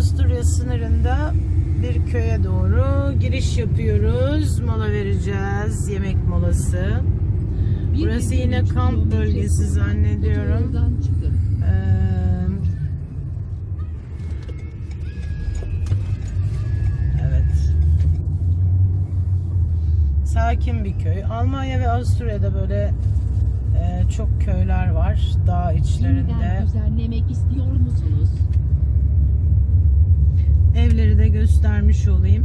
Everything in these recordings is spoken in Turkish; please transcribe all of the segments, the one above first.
Avusturya sınırında bir köye doğru giriş yapıyoruz. Mola vereceğiz. Yemek molası. Burası yine kamp bölgesi zannediyorum. Ee, evet. Sakin bir köy. Almanya ve Avusturya'da böyle e, çok köyler var. Dağ içlerinde. Yeniden düzenlemek istiyor musunuz? Evleri de göstermiş olayım.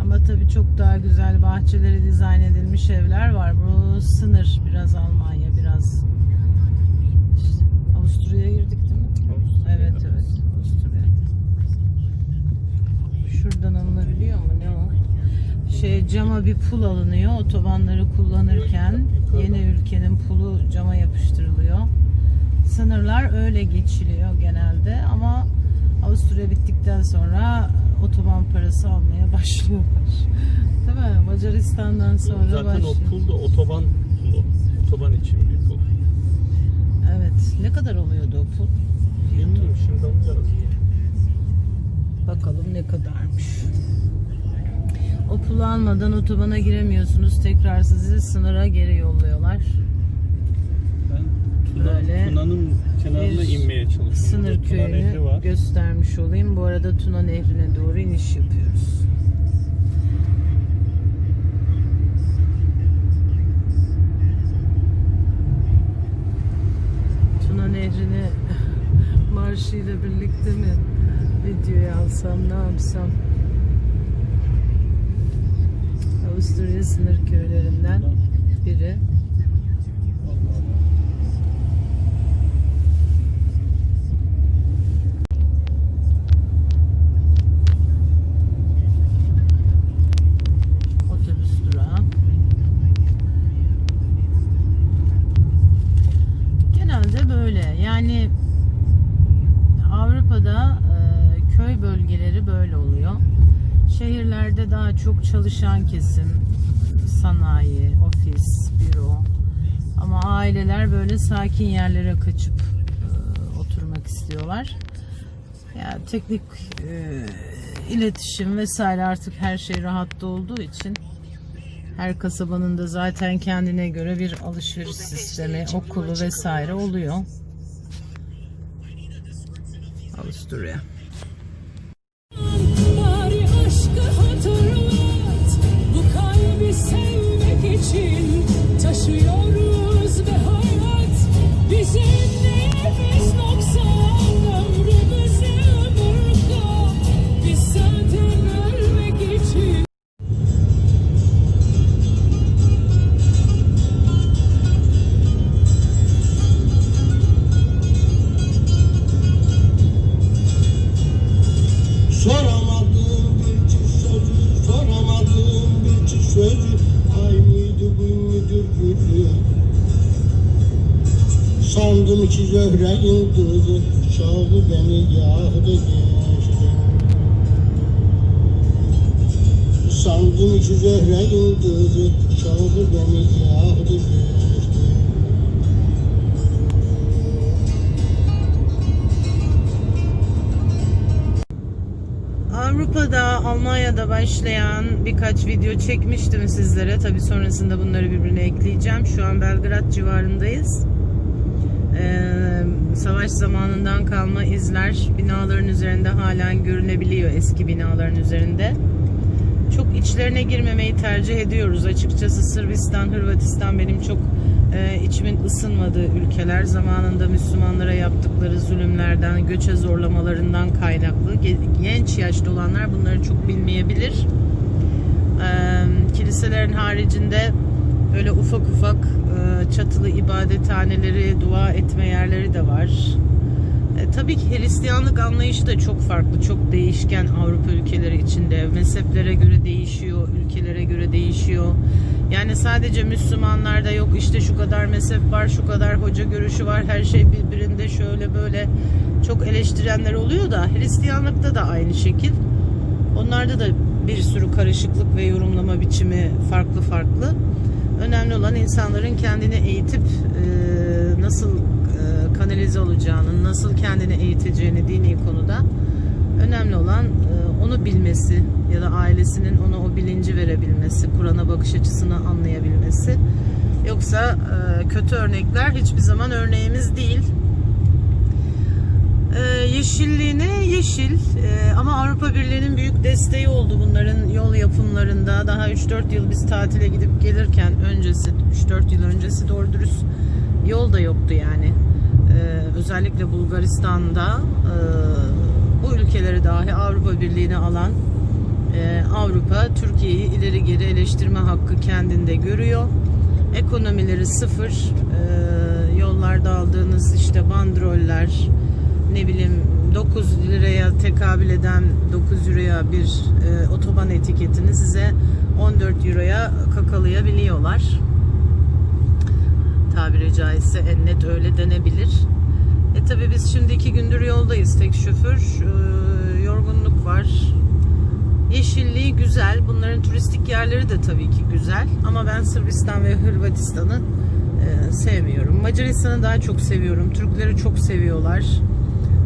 Ama tabii çok daha güzel bahçeleri dizayn edilmiş evler var. Bu sınır biraz Almanya, biraz işte Avusturya'ya girdik değil mi? Evet evet Avusturya. Şuradan alınabiliyor mu ne o? Şey cama bir pul alınıyor otobanları kullanırken yeni ülkenin pulu cama yapıştırılıyor. Sınırlar öyle geçiliyor genelde ama Avusturya bittikten sonra otoban parası almaya başlıyorlar. Değil mi? Macaristan'dan sonra Zaten başlıyor. o pul da otoban pulu. Otoban için bir pul. Evet. Ne kadar oluyordu o pul? Bilmiyorum şimdi alacağız. Bakalım ne kadarmış. O pulu almadan otobana giremiyorsunuz. Tekrar sizi sınıra geri yolluyorlar. Böyle Tuna'nın kenarına inmeye çalışıyorum. Sınır Tuna köyünü göstermiş olayım. Bu arada Tuna Nehri'ne doğru iniş yapıyoruz. Tuna Nehri'ni marşıyla birlikte mi videoya alsam ne yapsam? Avusturya sınır köylerinden biri. Otobüs durağı. Genelde böyle. Yani Avrupa'da e, köy bölgeleri böyle oluyor. Şehirlerde daha çok çalışan kesim, sanayi, ofis, büro. Ama aileler böyle sakin yerlere kaçıp e, oturmak istiyorlar. Ya teknik e, iletişim vesaire artık her şey rahatta olduğu için her kasabanın da zaten kendine göre bir alışveriş sistemi, okulu vesaire oluyor. Avusturya. Çaldı beni yağdı geçti Sandım ki zöhre yıldızı Çaldı beni yağdı geçti Avrupa'da, Almanya'da başlayan birkaç video çekmiştim sizlere. Tabi sonrasında bunları birbirine ekleyeceğim. Şu an Belgrad civarındayız. Ee, savaş zamanından kalma izler binaların üzerinde halen görünebiliyor eski binaların üzerinde. Çok içlerine girmemeyi tercih ediyoruz. Açıkçası Sırbistan, Hırvatistan benim çok e, içimin ısınmadığı ülkeler. Zamanında Müslümanlara yaptıkları zulümlerden, göçe zorlamalarından kaynaklı. Ge- Genç yaşta olanlar bunları çok bilmeyebilir. E, kiliselerin haricinde böyle ufak ufak e, çatılı ibadethaneleri, dua etme yerleri de var. E, tabii ki Hristiyanlık anlayışı da çok farklı, çok değişken Avrupa ülkeleri içinde. Mezheplere göre değişiyor, ülkelere göre değişiyor. Yani sadece Müslümanlarda yok işte şu kadar mezhep var, şu kadar hoca görüşü var, her şey birbirinde şöyle böyle çok eleştirenler oluyor da Hristiyanlıkta da aynı şekil. Onlarda da bir sürü karışıklık ve yorumlama biçimi farklı farklı. Önemli olan insanların kendini eğitip e, nasıl e, kanalize olacağını, nasıl kendini eğiteceğini dini konuda Önemli olan e, onu bilmesi ya da ailesinin ona o bilinci verebilmesi, Kur'an'a bakış açısını anlayabilmesi. Yoksa kötü örnekler hiçbir zaman örneğimiz değil. Yeşilliğine yeşil E, ama Avrupa Birliği'nin büyük desteği oldu bunların yol yapımlarında. Daha 3-4 yıl biz tatile gidip gelirken öncesi 3-4 yıl öncesi doğru dürüst yol da yoktu yani. E, özellikle Bulgaristan'da e, bu ülkeleri dahi Avrupa Birliği'ne alan e, Avrupa Türkiye'yi ileri geri eleştirme hakkı kendinde görüyor. Ekonomileri sıfır. E, yollarda aldığınız işte bandroller ne bileyim 9 liraya tekabül eden 9 euroya bir e, otoban etiketini size 14 euroya kakalayabiliyorlar. Tabiri caizse en net öyle denebilir. E tabi biz şimdi iki gündür yoldayız tek şoför. E, yorgunluk var. Yeşilliği güzel. Bunların turistik yerleri de tabii ki güzel. Ama ben Sırbistan ve Hırvatistan'ı e, sevmiyorum. Macaristan'ı daha çok seviyorum. Türkleri çok seviyorlar.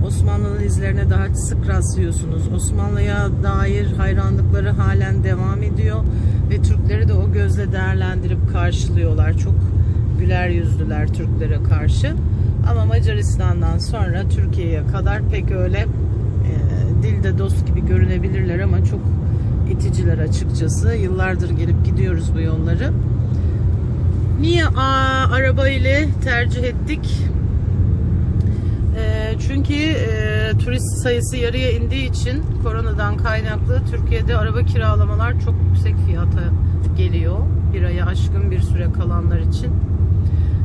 Osmanlı'nın izlerine daha sık rastlıyorsunuz. Osmanlı'ya dair hayranlıkları halen devam ediyor. Ve Türkleri de o gözle değerlendirip karşılıyorlar. Çok güler yüzlüler Türklere karşı. Ama Macaristan'dan sonra Türkiye'ye kadar pek öyle e, dilde dost gibi görünebilirler ama çok iticiler açıkçası. Yıllardır gelip gidiyoruz bu yolları. Niye aa, araba ile tercih ettik? E, çünkü e, turist sayısı yarıya indiği için koronadan kaynaklı Türkiye'de araba kiralamalar çok yüksek fiyata geliyor. Bir aya aşkın bir süre kalanlar için.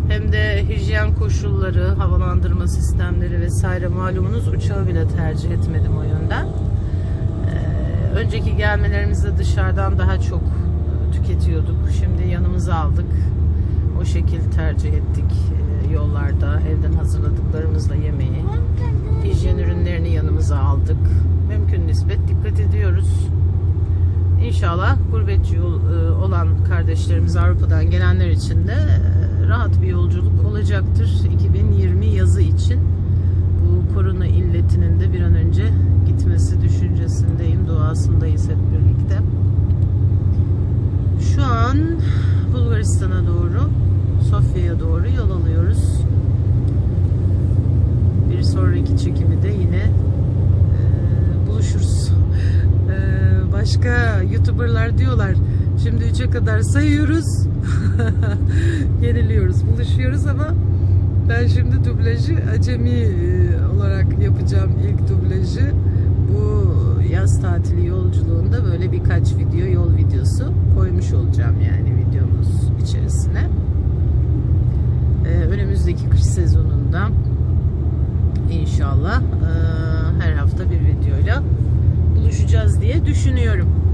Hem de hijyen koşulları, havalandırma sistemleri vesaire malumunuz uçağı bile tercih etmedim o yönden. Ee, önceki gelmelerimizde dışarıdan daha çok e, tüketiyorduk. Şimdi yanımıza aldık. O şekilde tercih ettik e, yollarda evden hazırladıklarımızla yemeği. Hijyen ürünlerini yanımıza aldık. Mümkün nispet dikkat ediyoruz. İnşallah gurbetçi e, olan kardeşlerimiz Avrupa'dan gelenler için de e, rahat bir yolculuk olacaktır 2020 yazı için. Bu korona illetinin de bir an önce gitmesi düşüncesindeyim, duasındayız hep birlikte. Şu an Bulgaristan'a doğru, Sofya'ya doğru yol alıyoruz. Bir sonraki çekimi de yine e, buluşuruz. E, başka YouTuber'lar diyorlar şimdi 3'e kadar sayıyoruz. Yeniliyoruz, buluşuyoruz ama ben şimdi dublajı acemi e, olarak yapacağım ilk dublajı. Bu yaz tatili yolculuğunda böyle birkaç video, yol videosu koymuş olacağım yani videomuz içerisine. Ee, önümüzdeki kış sezonunda inşallah e, her hafta bir videoyla buluşacağız diye düşünüyorum.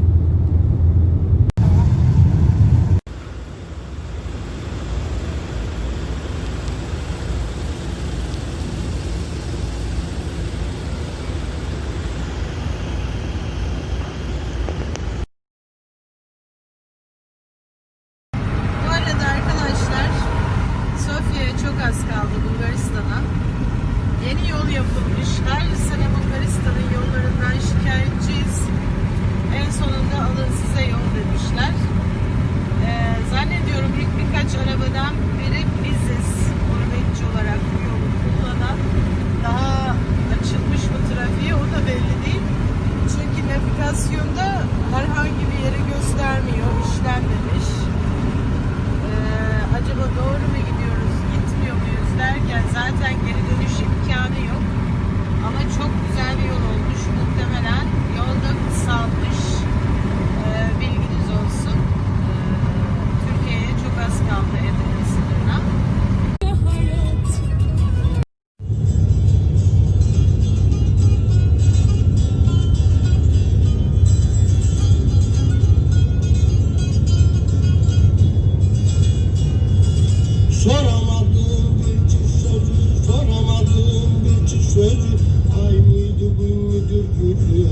Sözü Ay mıydı gün müdür güldü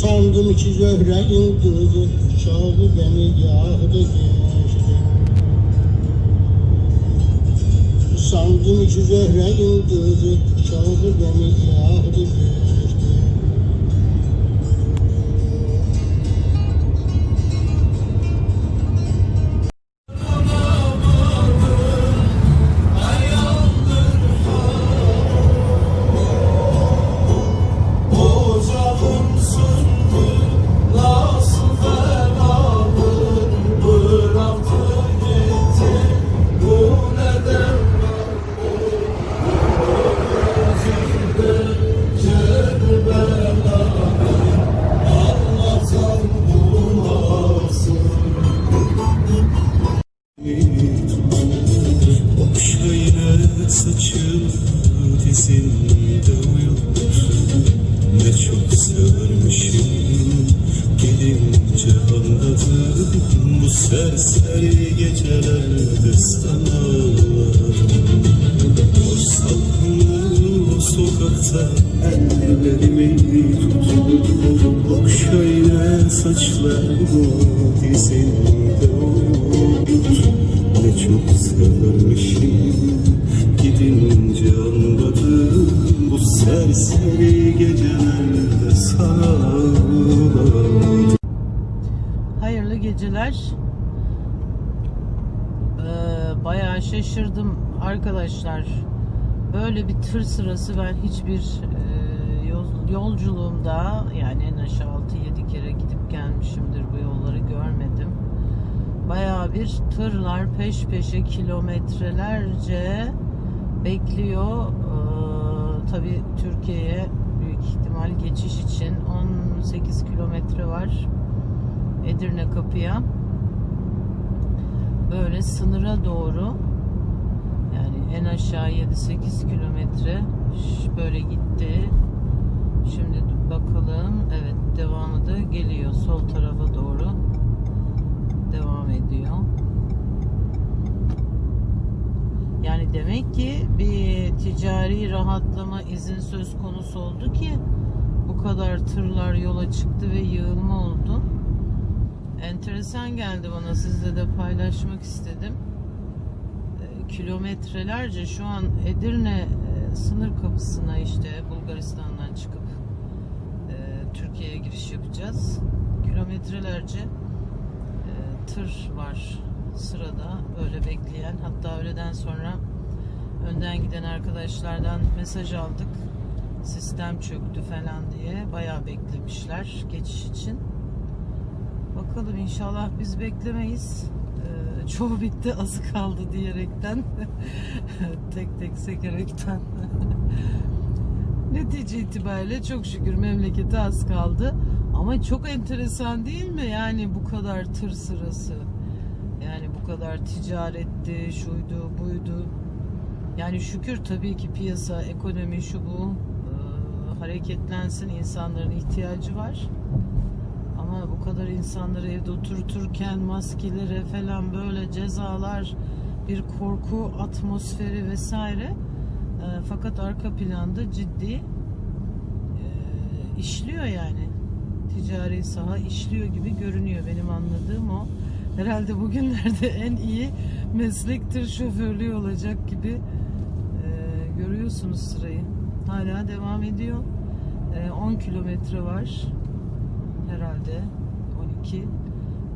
Sandım ki zöhre yıldızı Çaldı beni yağdı geçti Sandım ki zehre yıldızı Çaldı beni yağdı verdi Ee, bayağı şaşırdım arkadaşlar. Böyle bir tır sırası ben hiçbir e, yol- yolculuğumda yani en aşağı 6-7 kere gidip gelmişimdir bu yolları görmedim. Bayağı bir tırlar peş peşe kilometrelerce bekliyor. Ee, tabii Türkiye'ye büyük ihtimal geçiş için 18 kilometre var. Edirne kapıya böyle sınıra doğru yani en aşağı 7-8 kilometre böyle gitti. Şimdi bakalım. Evet devamı da geliyor. Sol tarafa doğru devam ediyor. Yani demek ki bir ticari rahatlama izin söz konusu oldu ki bu kadar tırlar yola çıktı ve yığılma oldu. Enteresan geldi bana sizle de paylaşmak istedim. Ee, Kilometrelerce şu an Edirne e, sınır kapısına işte Bulgaristan'dan çıkıp e, Türkiye'ye giriş yapacağız. Kilometrelerce e, tır var sırada böyle bekleyen. Hatta öğleden sonra önden giden arkadaşlardan mesaj aldık. Sistem çöktü falan diye bayağı beklemişler geçiş için. Bakalım inşallah biz beklemeyiz. Ee, çoğu bitti azı kaldı diyerekten. Tek tek sekerekten. Netice itibariyle çok şükür memlekete az kaldı. Ama çok enteresan değil mi? Yani bu kadar tır sırası. Yani bu kadar ticaretti şuydu buydu. Yani şükür tabii ki piyasa ekonomi şu bu e, hareketlensin insanların ihtiyacı var ama bu kadar insanları evde oturturken maskelere falan böyle cezalar, bir korku atmosferi vesaire. E, fakat arka planda ciddi e, işliyor yani. Ticari saha işliyor gibi görünüyor benim anladığım o. Herhalde bugünlerde en iyi meslek tır şoförlüğü olacak gibi e, görüyorsunuz sırayı. Hala devam ediyor. E, 10 kilometre var herhalde 12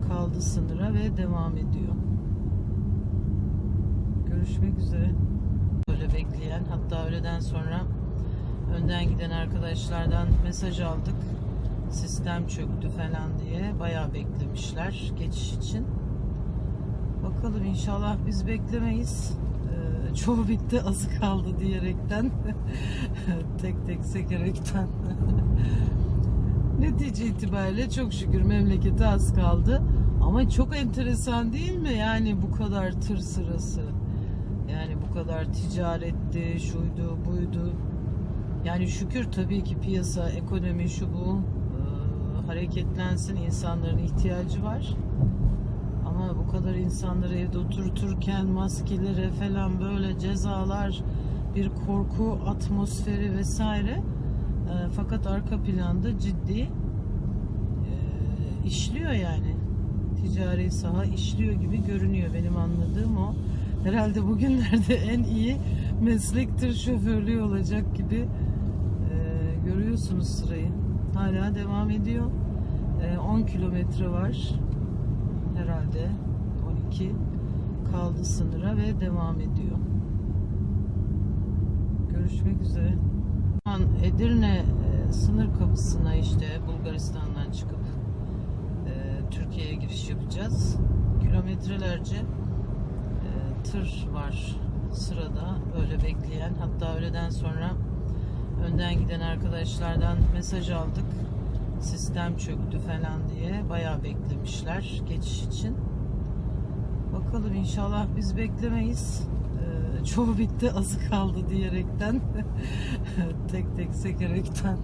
kaldı sınıra ve devam ediyor. Görüşmek üzere. Böyle bekleyen hatta öğleden sonra önden giden arkadaşlardan mesaj aldık. Sistem çöktü falan diye bayağı beklemişler geçiş için. Bakalım inşallah biz beklemeyiz. Ee, çoğu bitti azı kaldı diyerekten tek tek sekerekten Netice itibariyle çok şükür memlekete az kaldı. Ama çok enteresan değil mi? Yani bu kadar tır sırası. Yani bu kadar ticaretti, şuydu, buydu. Yani şükür tabii ki piyasa, ekonomi şu bu e, hareketlensin, insanların ihtiyacı var. Ama bu kadar insanları evde oturturken maskelere falan böyle cezalar, bir korku atmosferi vesaire. E, fakat arka planda ciddi e, işliyor yani. Ticari saha işliyor gibi görünüyor benim anladığım o. Herhalde bugünlerde en iyi meslek tır şoförlüğü olacak gibi. Ee, görüyorsunuz sırayı. Hala devam ediyor. Ee, 10 kilometre var. Herhalde 12 kaldı sınıra ve devam ediyor. Görüşmek üzere. An Edirne e, sınır kapısına işte Bulgaristan'dan çıkıp e, Türkiye'ye giriş yapacağız. Kilometrelerce e, tır var sırada öyle bekleyen. Hatta öğleden sonra önden giden arkadaşlardan mesaj aldık. Sistem çöktü falan diye bayağı beklemişler geçiş için. Bakalım inşallah biz beklemeyiz. Çoğu bitti azı kaldı diyerekten. Tek tek sekerekten.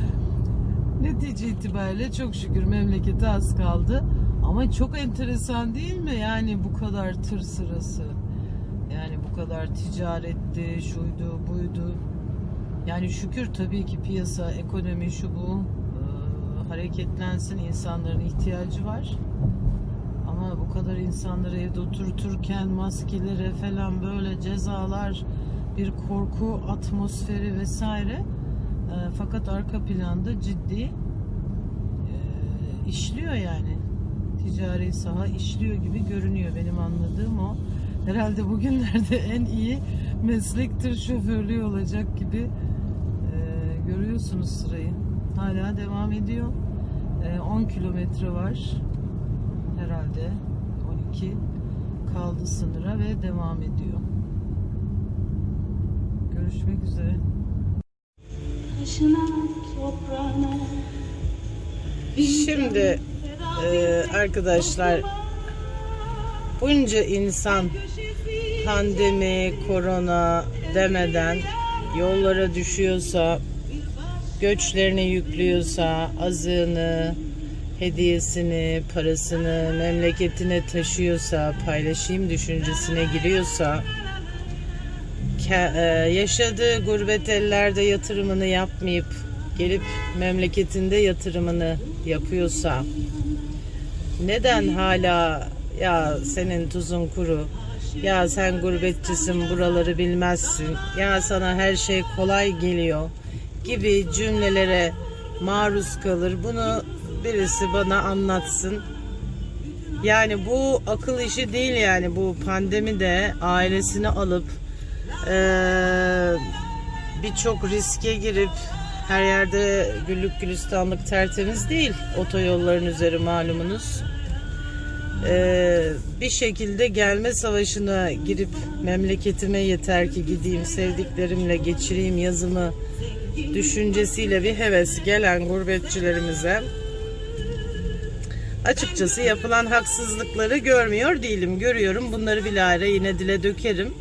Netice itibariyle çok şükür memlekete az kaldı. Ama çok enteresan değil mi? Yani bu kadar tır sırası. Yani bu kadar ticaretti şuydu buydu. Yani şükür tabii ki piyasa ekonomi şu bu hareketlensin insanların ihtiyacı var bu kadar insanları evde oturturken maskelere falan böyle cezalar, bir korku atmosferi vesaire. E, fakat arka planda ciddi e, işliyor yani. Ticari saha işliyor gibi görünüyor benim anladığım o. Herhalde bugünlerde en iyi meslek tır şoförlüğü olacak gibi. E, görüyorsunuz sırayı. Hala devam ediyor. E, 10 kilometre var herhalde 12 kaldı sınıra ve devam ediyor. Görüşmek üzere. Şimdi e, arkadaşlar bunca insan pandemi, korona demeden yollara düşüyorsa, göçlerini yüklüyorsa, azığını, hediyesini, parasını memleketine taşıyorsa, paylaşayım düşüncesine giriyorsa, e, yaşadığı gurbet ellerde yatırımını yapmayıp gelip memleketinde yatırımını yapıyorsa neden hala ya senin tuzun kuru ya sen gurbetçisin buraları bilmezsin ya sana her şey kolay geliyor gibi cümlelere maruz kalır. Bunu birisi bana anlatsın yani bu akıl işi değil yani bu pandemi de ailesini alıp eee, birçok riske girip her yerde güllük gülistanlık tertemiz değil otoyolların üzeri malumunuz. Eee, bir şekilde gelme savaşına girip memleketime yeter ki gideyim sevdiklerimle geçireyim yazımı düşüncesiyle bir heves gelen gurbetçilerimize açıkçası yapılan haksızlıkları görmüyor değilim. Görüyorum. Bunları bilahare yine dile dökerim.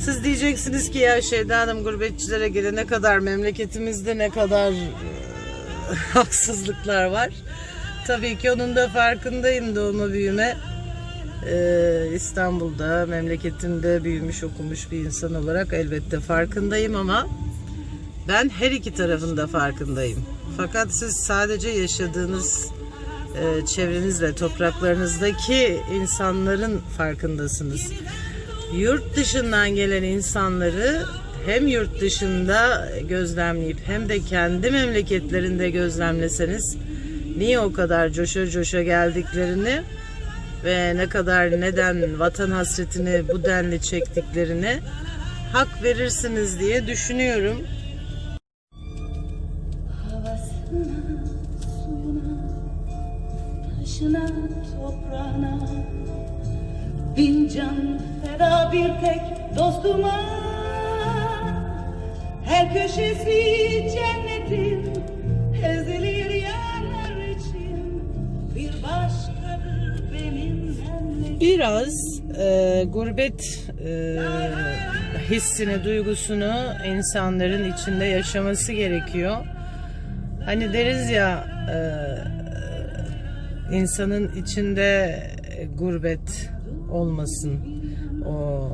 Siz diyeceksiniz ki ya Şeyda Hanım gurbetçilere göre ne kadar memleketimizde ne kadar e, haksızlıklar var. Tabii ki onun da farkındayım doğma büyüme. e, İstanbul'da memleketimde büyümüş okumuş bir insan olarak elbette farkındayım ama ben her iki tarafında farkındayım. Fakat siz sadece yaşadığınız e, çevrenizle, topraklarınızdaki insanların farkındasınız. Yurt dışından gelen insanları hem yurt dışında gözlemleyip hem de kendi memleketlerinde gözlemleseniz niye o kadar coşa coşa geldiklerini ve ne kadar neden vatan hasretini bu denli çektiklerini hak verirsiniz diye düşünüyorum. Taşına, toprağına. Bin can feda bir tek dostuma. Her köşesi cennetin ezilir yerler için. Bir başkadır benim memleketim Biraz e, gurbet e, hissini, duygusunu insanların içinde yaşaması gerekiyor. Hani deriz ya e, insanın içinde gurbet olmasın. O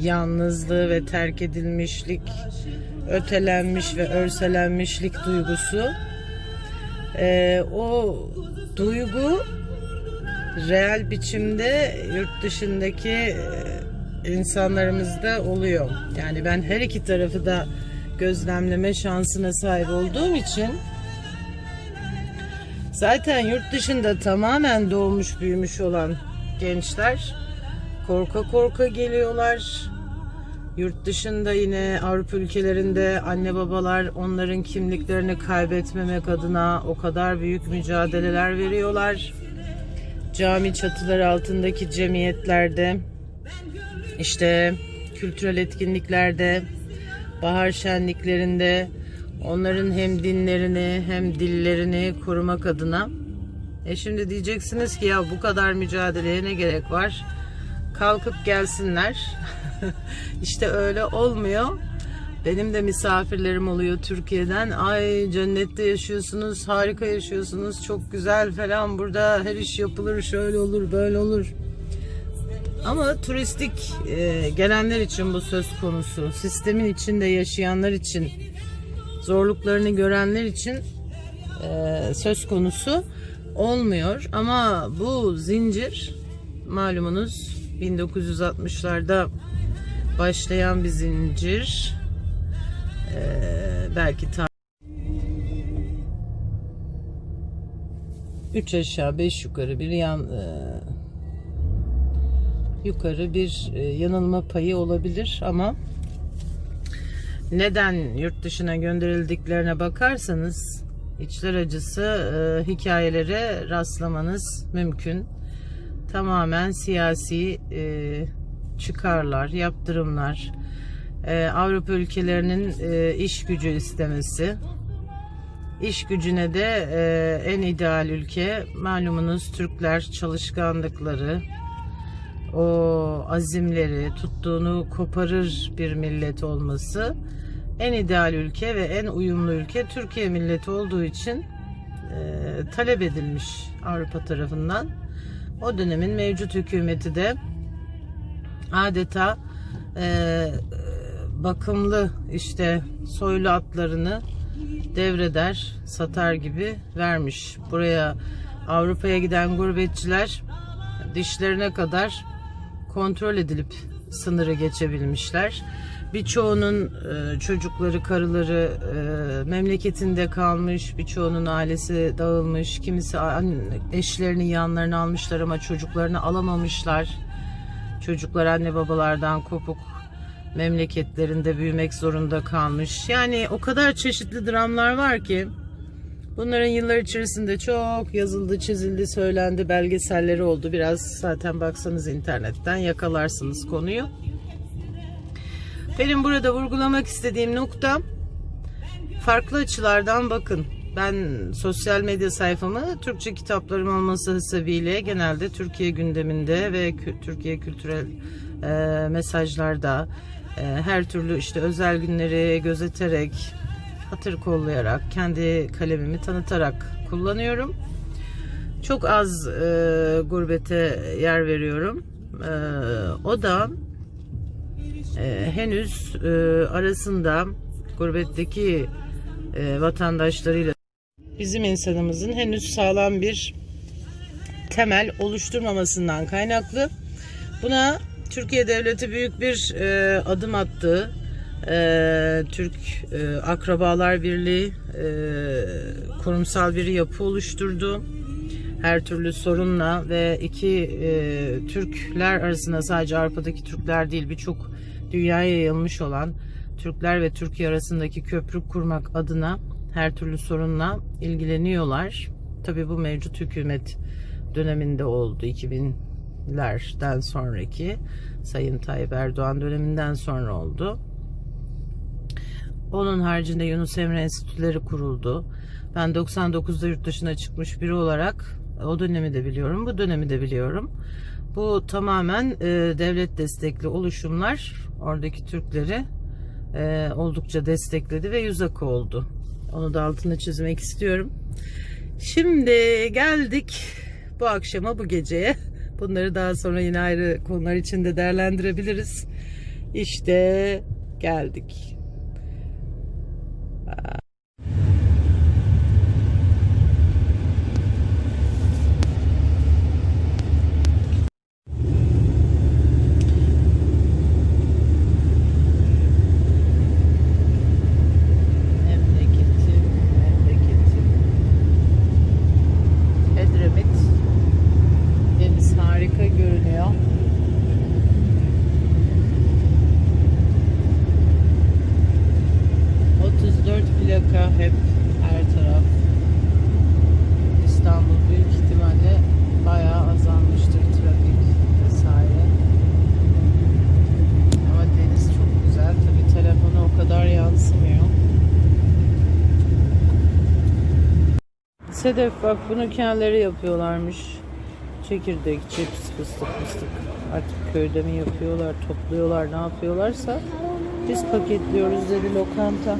yalnızlığı ve terk edilmişlik, ötelenmiş ve örselenmişlik duygusu. E, o duygu real biçimde yurt dışındaki e, insanlarımızda oluyor. Yani ben her iki tarafı da gözlemleme şansına sahip olduğum için zaten yurt dışında tamamen doğmuş büyümüş olan gençler korka korka geliyorlar. Yurt dışında yine Avrupa ülkelerinde anne babalar onların kimliklerini kaybetmemek adına o kadar büyük mücadeleler veriyorlar. Cami çatıları altındaki cemiyetlerde işte kültürel etkinliklerde bahar şenliklerinde onların hem dinlerini hem dillerini korumak adına e şimdi diyeceksiniz ki ya bu kadar mücadeleye ne gerek var? Kalkıp gelsinler. işte öyle olmuyor. Benim de misafirlerim oluyor Türkiye'den. Ay cennette yaşıyorsunuz, harika yaşıyorsunuz, çok güzel falan. Burada her iş yapılır, şöyle olur, böyle olur. Ama turistik e, gelenler için bu söz konusu. Sistemin içinde yaşayanlar için, zorluklarını görenler için e, söz konusu olmuyor. Ama bu zincir malumunuz 1960'larda başlayan bir zincir. E, belki ta 3 aşağı 5 yukarı bir yan e, yukarı bir e, yanılma payı olabilir ama neden yurt dışına gönderildiklerine bakarsanız içler acısı e, hikayelere rastlamanız mümkün. Tamamen siyasi e, çıkarlar, yaptırımlar, e, Avrupa ülkelerinin e, iş gücü istemesi, İş gücüne de e, en ideal ülke malumunuz Türkler çalışkanlıkları, o azimleri, tuttuğunu koparır bir millet olması en ideal ülke ve en uyumlu ülke Türkiye milleti olduğu için e, talep edilmiş Avrupa tarafından. O dönemin mevcut hükümeti de adeta e, bakımlı işte soylu atlarını devreder, satar gibi vermiş. Buraya Avrupa'ya giden gurbetçiler dişlerine kadar kontrol edilip sınırı geçebilmişler. Birçoğunun e, çocukları, karıları e, memleketinde kalmış, birçoğunun ailesi dağılmış, kimisi eşlerini yanlarına almışlar ama çocuklarını alamamışlar. Çocuklar anne babalardan kopuk memleketlerinde büyümek zorunda kalmış. Yani o kadar çeşitli dramlar var ki bunların yıllar içerisinde çok yazıldı, çizildi, söylendi, belgeselleri oldu. Biraz zaten baksanız internetten yakalarsınız konuyu. Benim burada vurgulamak istediğim nokta farklı açılardan bakın. Ben sosyal medya sayfamı Türkçe kitaplarım olması hasebiyle genelde Türkiye gündeminde ve Türkiye kültürel e, mesajlarda e, her türlü işte özel günleri gözeterek, hatır kollayarak, kendi kalemimi tanıtarak kullanıyorum. Çok az e, gurbete yer veriyorum. E, o da e, henüz e, arasında gurbetteki e, vatandaşlarıyla bizim insanımızın henüz sağlam bir temel oluşturmamasından kaynaklı. Buna Türkiye Devleti büyük bir e, adım attı. E, Türk e, Akrabalar Birliği e, kurumsal bir yapı oluşturdu. Her türlü sorunla ve iki e, Türkler arasında sadece Avrupa'daki Türkler değil birçok dünyaya yayılmış olan Türkler ve Türkiye arasındaki köprü kurmak adına her türlü sorunla ilgileniyorlar. Tabii bu mevcut hükümet döneminde oldu 2000'lerden sonraki Sayın Tayyip Erdoğan döneminden sonra oldu. Onun haricinde Yunus Emre Enstitüleri kuruldu. Ben 99'da yurt dışına çıkmış biri olarak o dönemi de biliyorum, bu dönemi de biliyorum. Bu tamamen e, devlet destekli oluşumlar oradaki Türkleri e, oldukça destekledi ve yüz akı oldu. Onu da altını çizmek istiyorum. Şimdi geldik bu akşama, bu geceye. Bunları daha sonra yine ayrı konular içinde değerlendirebiliriz. İşte geldik. Sedef bak bunu kendileri yapıyorlarmış. Çekirdek, cips, fıstık, fıstık. Artık köyde mi yapıyorlar, topluyorlar, ne yapıyorlarsa biz paketliyoruz dedi lokanta.